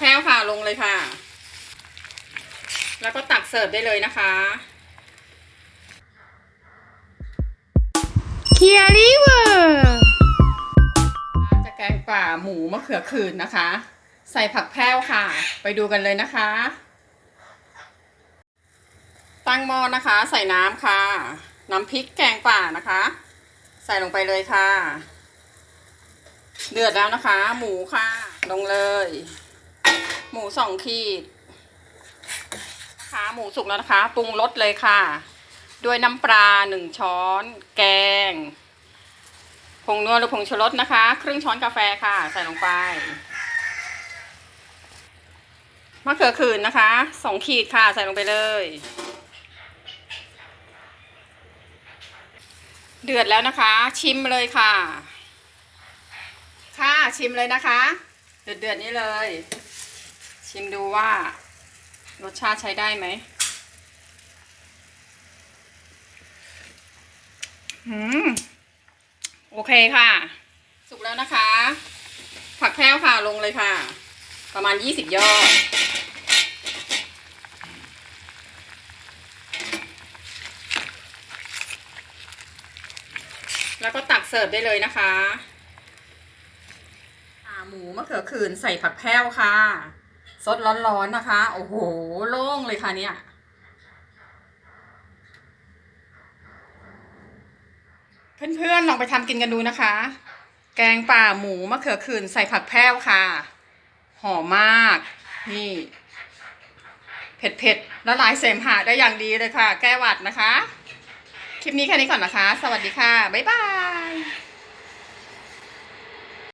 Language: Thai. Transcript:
แพรวค่ะลงเลยค่ะ แล้วก็ตักเสิร์ฟได้เลยนะคะเคียริเวอร์จะแกงป่าหมูมะเขือขื่นนะคะ ใส่ผักแพรวค่ะ ไปดูกันเลยนะคะ ตั้งหม้อนะคะ ใส่น้ำค่ะ น้ำพริกแกงป่านะคะ ใส่ลงไปเลยค่ะ เดือดแล้วนะคะ หมูค่ะ ลงเลย หมูสองขีดนะคะหมูสุกแล้วนะคะ ปรุงรสเลยค่ะ ด้วยน้ำปลาหนึ่งช้อน แกง ผงนัวหรือผงชูรสนะคะ ครึ่งช้อนกาแฟค่ะ ใส่ลงไปมะเขือขื่นนะคะสองขีดค่ะ ใส่ลงไปเลย เดือดแล้วนะคะ ชิมเลยค่ะ ค่ะชิมเลยนะคะ เดือดเดือดๆนี้เลย ชิมดูว่ารสชาติใช้ได้ไหมอืมโอเคค่ะ สุกแล้วนะคะ ผักแพรวค่ะลงเลยค่ะ ประมาณยี่สิบยอดแล้วก็ตักเสิร์ฟได้เลยนะคะหมูมะเขือขื่นใส่ผักแพรวค่ะ สดร้อนๆนะคะ โอ้โห โล่งเลยค่ะเนี่ย เพื่อนๆ ลองไปทำกินกันดูนะคะ แกงป่าหมูมะเขือขื่นใส่ผักแพรวค่ะ หอมมาก นี่ เผ็ดๆละลายเสมหะได้อย่างดีเลยค่ะ แก้หวัดนะคะ คลิปนี้แค่นี้ก่อนนะคะ สวัสดีค่ะ บ๊ายบาย